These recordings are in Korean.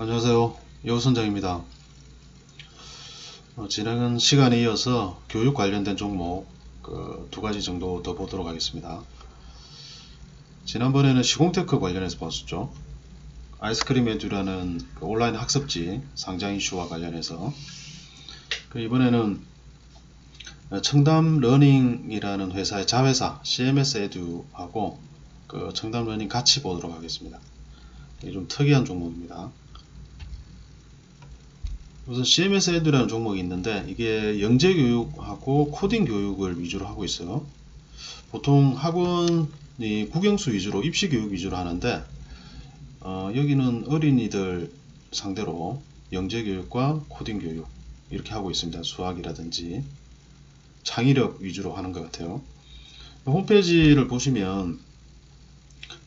안녕하세요. 여우선장입니다. 어, 지난 시간에 이어서 교육 관련된 종목 그 두 가지 정도 더 보도록 하겠습니다. 지난번에는 시공테크 관련해서 봤었죠. 아이스크림 에듀라는 그 온라인 학습지 상장 이슈와 관련해서 그 이번에는 청담 러닝이라는 회사의 자회사 CMS 에듀하고 그 청담 러닝 같이 보도록 하겠습니다. 좀 특이한 종목입니다. 우선 CMS 에듀라는 종목이 있는데 이게 영재 교육하고 코딩 교육을 위주로 하고 있어요. 보통 학원이 국영수 위주로 입시 교육 위주로 하는데 어, 여기는 어린이들 상대로 영재 교육과 코딩 교육 이렇게 하고 있습니다. 수학이라든지 창의력 위주로 하는 것 같아요. 홈페이지를 보시면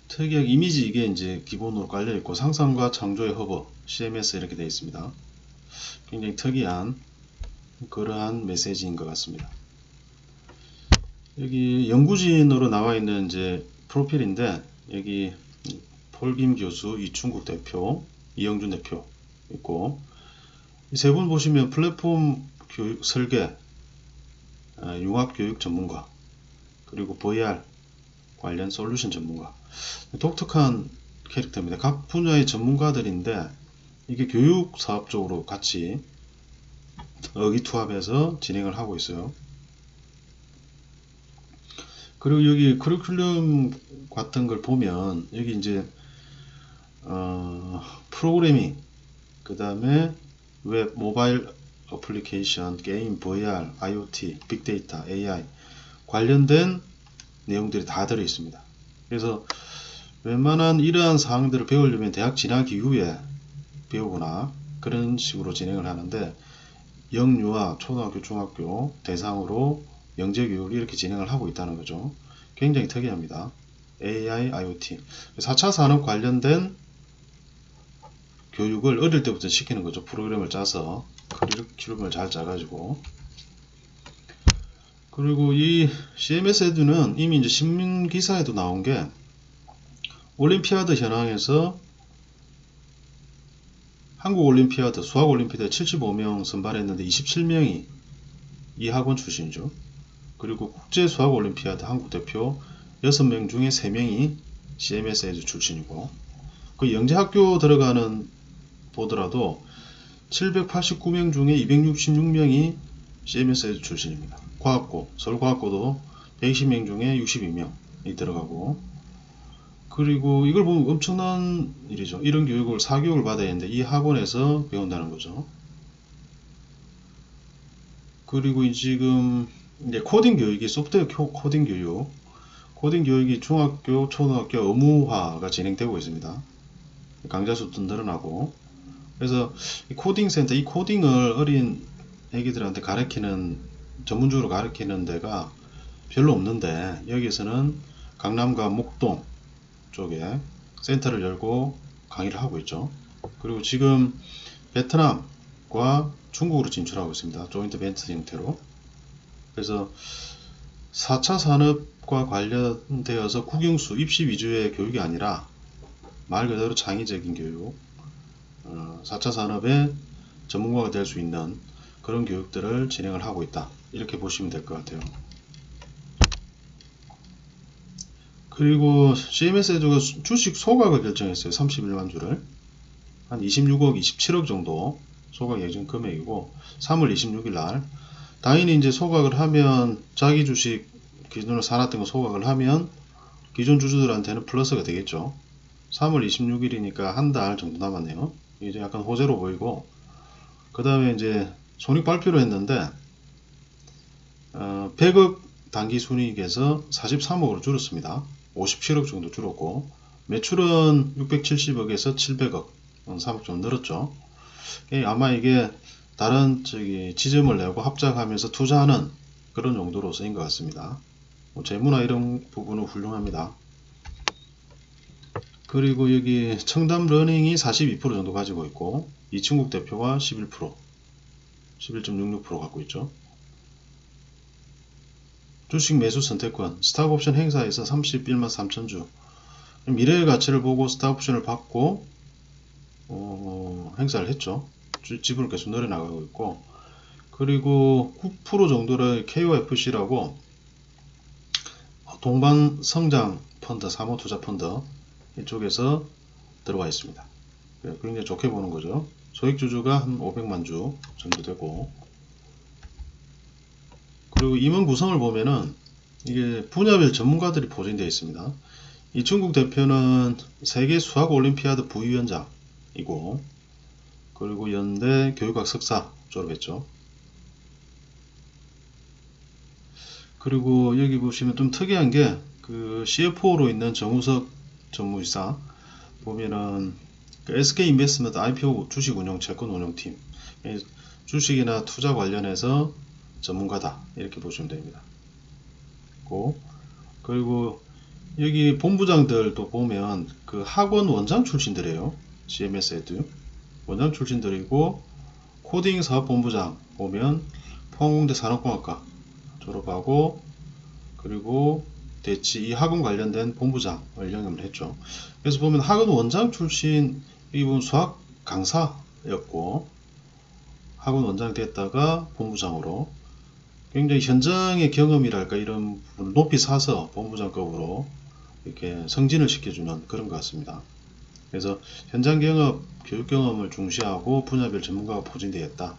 특이하게 이미지 이게 이제 기본으로 깔려 있고 상상과 창조의 허브 CMS 이렇게 되어 있습니다. 굉장히 특이한 그러한 메시지인 것 같습니다. 여기 연구진으로 나와 있는 이제 프로필인데 여기 폴김 교수, 이충국 대표, 이영준 대표 있고 이세분 보시면 플랫폼 교육 설계, 아, 융합 교육 전문가, 그리고 VR 관련 솔루션 전문가. 독특한 캐릭터입니다. 각 분야의 전문가들인데 이게 교육 사업 적으로 같이 의기투합해서 진행을 하고 있어요. 그리고 여기 커리큘럼 같은 걸 보면 여기 이제 어, 프로그래밍 그 다음에 웹 모바일 어플리케이션 게임 VR IoT 빅데이터 AI 관련된 내용들이 다 들어 있습니다. 그래서 웬만한 이러한 사항들을 배우려면 대학 진학기 이후에 배우거나 그런 식으로 진행을 하는데 영유아 초등학교 중학교 대상으로 영재교육을 이렇게 진행을 하고 있다는 거죠. 굉장히 특이합니다. AI, IoT 4차 산업 관련된 교육을 어릴 때부터 시키는 거죠. 프로그램을 짜서 커리큘럼을 잘 짜가지고 그리고 이 CMS 에듀는 이미 이제 신문 기사에도 나온 게 올림피아드 현황에서 한국 올림피아드, 수학 올림피아드 75명 선발했는데 27명이 이 학원 출신이죠. 그리고 국제 수학 올림피아드 한국 대표 6명 중에 3명이 CMS 에듀 출신이고 그 영재 학교 들어가는 보더라도 789명 중에 266명이 CMS 에듀 출신입니다. 과학고, 서울과학고도 120명 중에 62명이 들어가고 그리고 이걸 보면 엄청난 일이죠. 이런 교육을 4교육을 받아야 하는데 이 학원에서 배운다는 거죠. 그리고 이 지금 이제 코딩 교육이 소프트웨어 코딩 교육, 코딩 교육이 중학교, 초등학교 의무화가 진행되고 있습니다. 강좌 수도 늘어나고 그래서 이 코딩 센터, 이 코딩을 어린 애기들한테 가르치는 전문적으로 가르치는 데가 별로 없는데 여기서는 강남과 목동 쪽에 센터를 열고 강의를 하고 있죠. 그리고 지금 베트남과 중국으로 진출하고 있습니다. 조인트 벤트 형태로. 그래서 4차 산업과 관련되어서 국영수, 입시 위주의 교육이 아니라 말 그대로 창의적인 교육, 4차 산업의 전문가가 될 수 있는 그런 교육들을 진행을 하고 있다. 이렇게 보시면 될 것 같아요. 그리고 CMS 에듀가 주식 소각을 결정했어요. 31만 주를. 한 26억, 27억 정도 소각 예정 금액이고 3월 26일 날 당연히 이제 소각을 하면 자기 주식 기존으로 사놨던 거 소각을 하면 기존 주주들한테는 플러스가 되겠죠. 3월 26일이니까 한 달 정도 남았네요. 이제 약간 호재로 보이고 그 다음에 이제 손익 발표를 했는데 어, 100억 단기 순이익에서 43억으로 줄었습니다. 57억 정도 줄었고 매출은 670억에서 700억 3억 정도 늘었죠. 아마 이게 다른 저기 지점을 내고 합작하면서 투자하는 그런 용도로 쓰인 것 같습니다. 뭐 재무나 이런 부분은 훌륭합니다. 그리고 여기 청담 러닝이 42% 정도 가지고 있고 이충국 대표가 11% 11.66% 갖고 있죠. 주식 매수 선택권, 스탁옵션 행사에서 31만 3천주 미래의 가치를 보고 스탁옵션을 받고 어, 행사를 했죠. 주- 지분을 계속 늘어나가고 있고 그리고 9% 정도를 KOFC라고 동반 성장 펀드, 사모 투자 펀드 이쪽에서 들어와 있습니다. 예, 굉장히 좋게 보는 거죠. 소액 주주가 한 500만 주 정도 되고 그리고 임원 구성을 보면은 이게 분야별 전문가들이 포진되어 있습니다. 이 중국 대표는 세계 수학 올림피아드 부위원장이고 그리고 연대 교육학 석사 졸업했죠. 그리고 여기 보시면 좀 특이한 게 그 CFO로 있는 정우석 전무이사 보면은 그 SK 인베스트먼트 IPO 주식 운용 채권 운용팀 예, 주식이나 투자 관련해서 전문가다 이렇게 보시면 됩니다. 고 그리고 여기 본부장들도 보면 그 학원 원장 출신들이에요. CMS 에듀 원장 출신들이고 코딩 사업 본부장 보면 포항공대 산업공학과 졸업하고 그리고 대치 이 학원 관련된 본부장을 영임을 했죠. 그래서 보면 학원 원장 출신 이분 수학 강사였고 학원 원장 됐다가 본부장으로 굉장히 현장의 경험이랄까 이런 부분을 높이 사서 본부장급으로 이렇게 승진을 시켜주는 그런 것 같습니다. 그래서 현장 경험, 교육 경험을 중시하고 분야별 전문가가 포진되어 있다.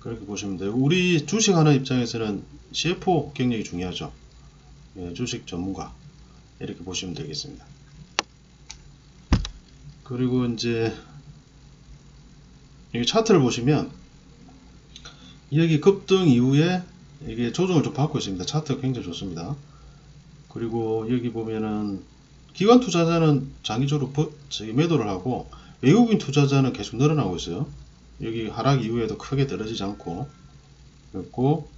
그렇게 보시면 돼요. 우리 주식하는 입장에서는 CFO 경력이 중요하죠. 예, 주식 전문가 이렇게 보시면 되겠습니다. 그리고 이제 여기 차트를 보시면 여기 급등 이후에 이게 조정을 좀 받고 있습니다. 차트가 굉장히 좋습니다. 그리고 여기 보면은 기관 투자자는 장기적으로 매도를 하고 외국인 투자자는 계속 늘어나고 있어요. 여기 하락 이후에도 크게 떨어지지 않고 그리고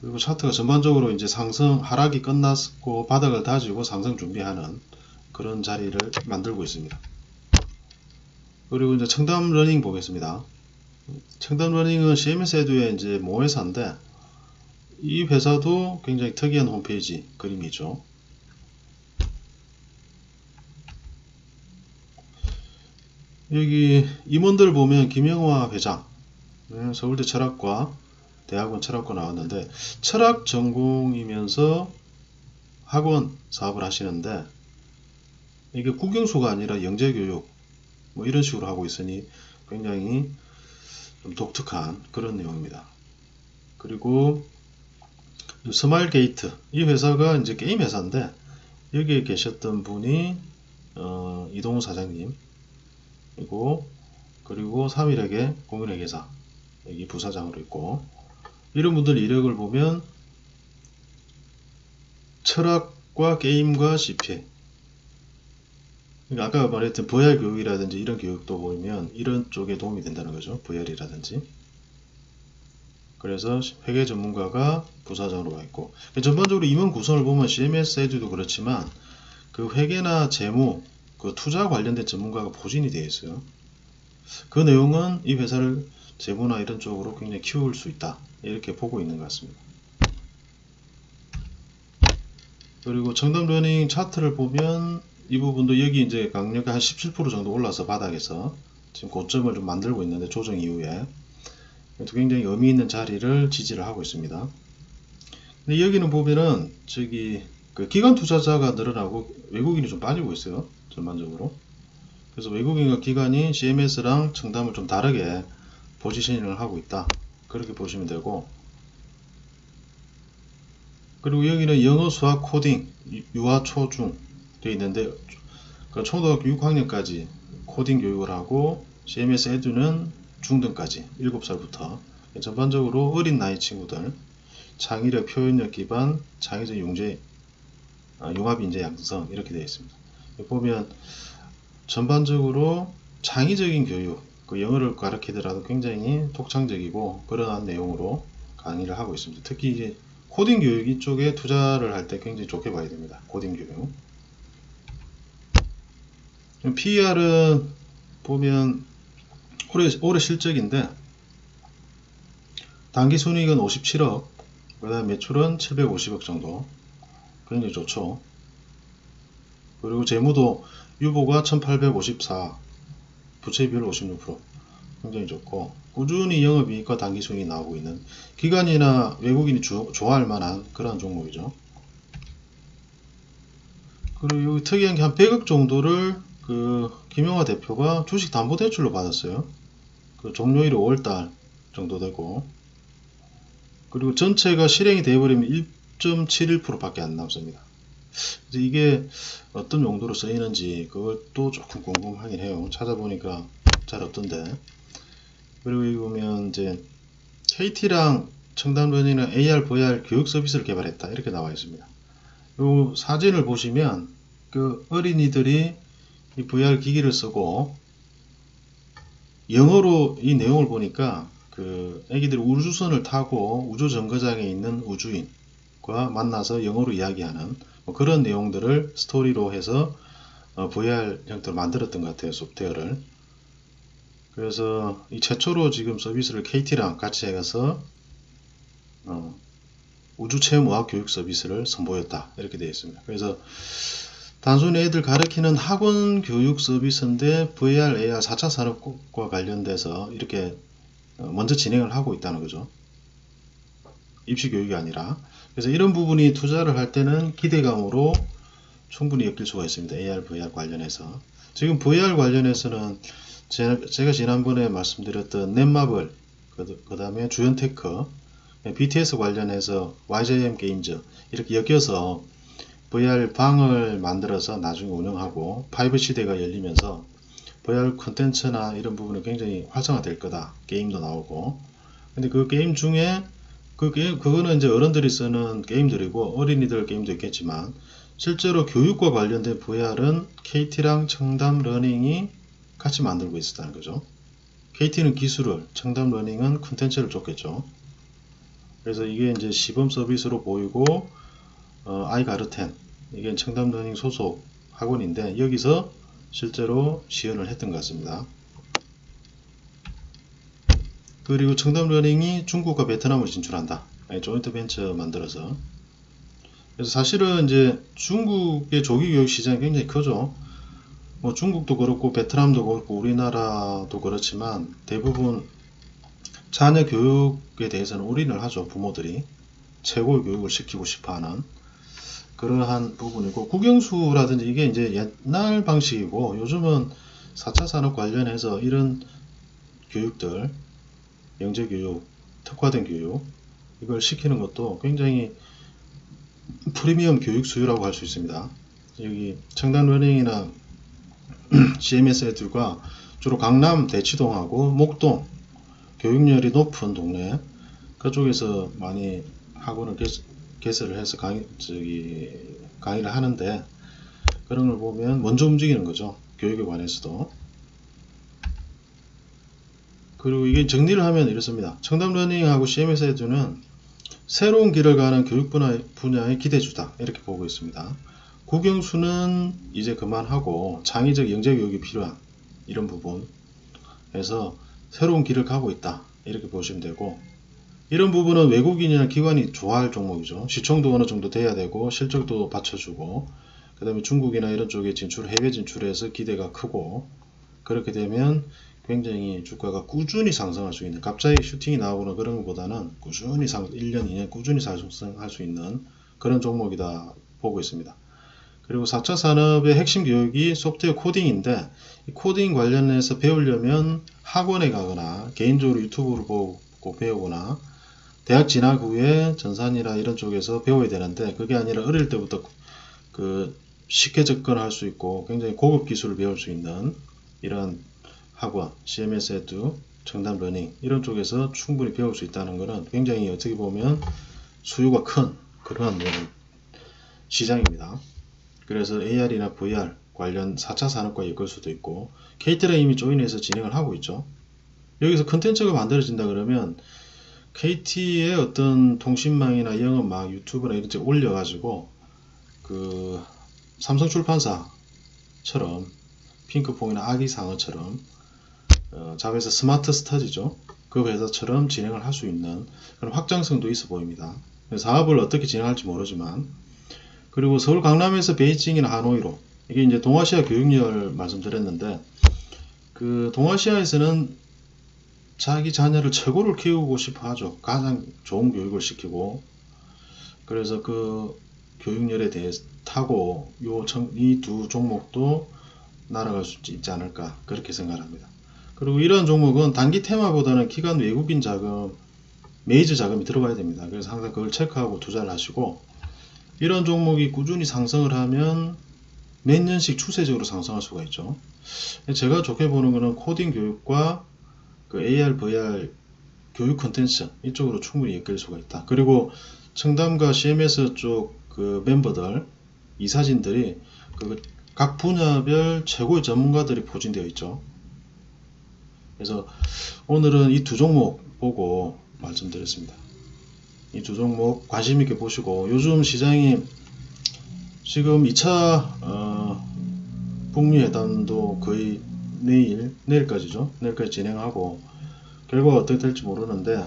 그리고 차트가 전반적으로 이제 상승 하락이 끝났고 바닥을 다지고 상승 준비하는 그런 자리를 만들고 있습니다. 그리고 이제 청담 러닝 보겠습니다. 청담 러닝은 CMS 에듀의 이제 모 회사인데 이 회사도 굉장히 특이한 홈페이지 그림이죠. 여기 임원들 보면 김영화 회장, 네, 서울대 철학과 대학원 철학과 나왔는데 철학 전공이면서 학원 사업을 하시는데 이게 국영수가 아니라 영재교육 뭐 이런 식으로 하고 있으니 굉장히 좀 독특한 그런 내용입니다. 그리고 이 스마일 게이트 이 회사가 이제 게임 회사인데 여기에 계셨던 분이 어, 이동훈 사장님 그리고 그리고 3일에게 공인회계사 여기 부사장으로 있고 이런 분들 이력을 보면 철학과 게임과 CPA 그러니까 아까 말했던 VR 교육이라든지 이런 교육도 보면 이런 쪽에 도움이 된다는 거죠. VR이라든지. 그래서 회계 전문가가 부사장으로 와 있고 전반적으로 임원 구성을 보면 CMS 에듀도 그렇지만 그 회계나 재무, 그 투자 관련된 전문가가 포진이 되어 있어요. 그 내용은 이 회사를 재무나 이런 쪽으로 굉장히 키울 수 있다. 이렇게 보고 있는 것 같습니다. 그리고 청담 러닝 차트를 보면 이 부분도 여기 이제 강력이 한17% 정도 올라서 바닥에서 지금 고점을 좀 만들고 있는데 조정 이후에 굉장히 의미 있는 자리를 지지를 하고 있습니다. 근데 여기는 보면은 저기 그 기관 투자자가 늘어나고 외국인이 좀 빠지고 있어요. 전반적으로. 그래서 외국인과 기관이 CMS랑 청담을 좀 다르게 포지셔닝을 하고 있다. 그렇게 보시면 되고 그리고 여기는 영어, 수학, 코딩, 유- 유아, 초, 중 되어 있는데 그 초등학교 6학년까지 코딩 교육을 하고 CMS 에듀는 중등까지 7살부터 전반적으로 어린 나이 친구들 창의력, 표현력 기반, 창의적 용재, 아, 융합 인재 양성 이렇게 되어 있습니다. 보면 전반적으로 창의적인 교육, 그 영어를 가르치더라도 굉장히 독창적이고 그러한 내용으로 강의를 하고 있습니다. 특히 이제 코딩 교육 이쪽에 투자를 할 때 굉장히 좋게 봐야 됩니다. 코딩 교육. PER은 보면 올해, 올해 실적인데 단기 순이익은 57억, 그 다음 매출은 750억 정도. 굉장히 좋죠. 그리고 재무도 유보가 1854, 부채 비율 56%. 굉장히 좋고 꾸준히 영업이익과 단기 수익이 나오고 있는 기관이나 외국인이 주- 좋아할 만한 그런 종목이죠. 그리고 여기 특이한 게 한 100억 정도를 그 김영화 대표가 주식 담보 대출로 받았어요. 그 종료일이 5월달 정도 되고 그리고 전체가 실행이 되어버리면 1.71%밖에 안 남습니다. 그래서 이게 어떤 용도로 쓰이는지 그것도 조금 궁금하긴 해요. 찾아보니까 잘 없던데. 그리고 여기 보면 이제 KT랑 청담변이나 AR, VR 교육 서비스를 개발했다 이렇게 나와 있습니다. 요 사진을 보시면 그 어린이들이 이 VR 기기를 쓰고 영어로 이 내용을 보니까 그 애기들이 우주선을 타고 우주 정거장에 있는 우주인과 만나서 영어로 이야기하는 뭐 그런 내용들을 스토리로 해서 어, VR 형태로 만들었던 것 같아요 소프트웨어를 그래서 이 최초로 지금 서비스를 KT랑 같이 해서 어, 우주 체험 의학 교육 서비스를 선보였다 이렇게 되어 있습니다. 그래서 단순히 애들 가르치는 학원 교육 서비스인데 VR, AR 4차 산업과 관련돼서 이렇게 어, 먼저 진행을 하고 있다는 거죠. 입시 교육이 아니라 그래서 이런 부분이 투자를 할 때는 기대감으로 충분히 엮일 수가 있습니다. AR, VR 관련해서 지금 VR 관련해서는 제- 제가 지난번에 말씀드렸던 넷마블 그 다음에 주연테크 BTS 관련해서 YJM 게임즈 이렇게 엮여서 VR 방을 만들어서 나중에 운영하고 5 시대가 열리면서 VR 콘텐츠나 이런 부분이 굉장히 활성화될 거다 게임도 나오고 근데 그 게임 중에 그 게임 그거는 이제 어른들이 쓰는 게임들이고 어린이들 게임도 있겠지만 실제로 교육과 관련된 VR은 KT랑 청담 러닝이 같이 만들고 있었다는 거죠. KT는 기술을, 청담 러닝은 콘텐츠를 줬겠죠. 그래서 이게 이제 시범 서비스로 보이고 어, 아이가르텐 이게 청담 러닝 소속 학원인데 여기서 실제로 시연을 했던 것 같습니다. 그리고 청담 러닝이 중국과 베트남을 진출한다. 아니, 조인트 벤처 만들어서. 그래서 사실은 이제 중국의 조기 교육 시장이 굉장히 크죠. 뭐 중국도 그렇고 베트남도 그렇고 우리나라도 그렇지만 대부분 자녀 교육에 대해서는 올인을 하죠. 부모들이 최고의 교육을 시키고 싶어하는 그러한 부분이고 국영수라든지 이게 이제 옛날 방식이고 요즘은 4차 산업 관련해서 이런 교육들 영재 교육, 특화된 교육 이걸 시키는 것도 굉장히 프리미엄 교육 수요라고 할 수 있습니다. 여기 청담 러닝이나 CMS 애들과 주로 강남 대치동하고 목동 교육열이 높은 동네 그쪽에서 많이 학원을 개설, 개설을 해서 강의, 저기, 강의를 하는데 그런 걸 보면 먼저 움직이는 거죠. 교육에 관해서도. 그리고 이게 정리를 하면 이렇습니다. 청담 러닝하고 CMS 에듀는 새로운 길을 가는 교육 분야, 분야의 기대주다. 이렇게 보고 있습니다. 국영수는 이제 그만하고 창의적 영재 교육이 필요한 이런 부분에서 새로운 길을 가고 있다. 이렇게 보시면 되고 이런 부분은 외국인이나 기관이 좋아할 종목이죠. 시청도 어느 정도 돼야 되고 실적도 받쳐주고 그 다음에 중국이나 이런 쪽에 진출, 해외 진출해서 기대가 크고 그렇게 되면 굉장히 주가가 꾸준히 상승할 수 있는 갑자기 슈팅이 나오거나 그런 것보다는 꾸준히 상 1년, 2년 꾸준히 상승할 수 있는 그런 종목이다 보고 있습니다. 그리고 4차 산업의 핵심 교육이 소프트웨어 코딩인데 이 코딩 관련해서 배우려면 학원에 가거나 개인적으로 유튜브를 보고 배우거나 대학 진학 후에 전산이나 이런 쪽에서 배워야 되는데 그게 아니라 어릴 때부터 그 쉽게 접근할 수 있고 굉장히 고급 기술을 배울 수 있는 이런 학원, CMS 에듀, 청담 러닝 이런 쪽에서 충분히 배울 수 있다는 것은 굉장히 어떻게 보면 수요가 큰 그러한 시장입니다. 그래서 AR이나 VR 관련 4차 산업과 엮을 수도 있고 KT랑 이미 조인해서 진행을 하고 있죠. 여기서 컨텐츠가 만들어진다 그러면 KT의 어떤 통신망이나 영업망, 유튜브나 이런 데 올려가지고 그 삼성 출판사처럼 핑크퐁이나 아기상어처럼 어, 자회사 스마트 스터디죠. 그 회사처럼 진행을 할 수 있는 그런 확장성도 있어 보입니다. 사업을 어떻게 진행할지 모르지만 그리고 서울 강남에서 베이징이나 하노이로 이게 이제 동아시아 교육열 말씀드렸는데 그 동아시아에서는 자기 자녀를 최고를 키우고 싶어 하죠. 가장 좋은 교육을 시키고 그래서 그 교육열에 대해 타고 이 두 종목도 날아갈 수 있지 않을까 그렇게 생각합니다. 그리고 이러한 종목은 단기 테마보다는 기간 외국인 자금, 메이저 자금이 들어가야 됩니다. 그래서 항상 그걸 체크하고 투자를 하시고 이런 종목이 꾸준히 상승을 하면 몇 년씩 추세적으로 상승할 수가 있죠. 제가 좋게 보는 거는 코딩 교육과 그 AR, VR 교육 컨텐츠 이쪽으로 충분히 이끌 수가 있다. 그리고 청담과 CMS 쪽 그 멤버들 이사진들이 그 각 분야별 최고의 전문가들이 포진되어 있죠. 그래서 오늘은 이 두 종목 보고 말씀드렸습니다. 이 두 종목 관심 있게 보시고 요즘 시장이 지금 2차 어, 북미 회담도 거의 내일 내일까지죠. 내일까지 진행하고 결과가 어떻게 될지 모르는데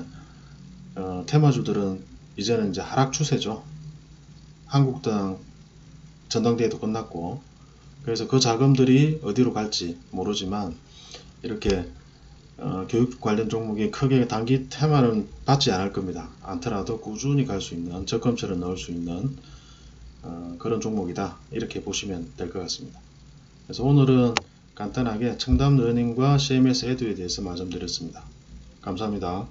어, 테마주들은 이제는 이제 하락 추세죠. 한국당 전당대회도 끝났고 그래서 그 자금들이 어디로 갈지 모르지만 이렇게 어, 교육 관련 종목이 크게 단기 테마는 받지 않을 겁니다. 않더라도 꾸준히 갈 수 있는 적금처럼 넣을 수 있는 어, 그런 종목이다 이렇게 보시면 될 것 같습니다. 그래서 오늘은 간단하게 청담 러닝과 CMS 에듀에 대해서 말씀드렸습니다. 감사합니다.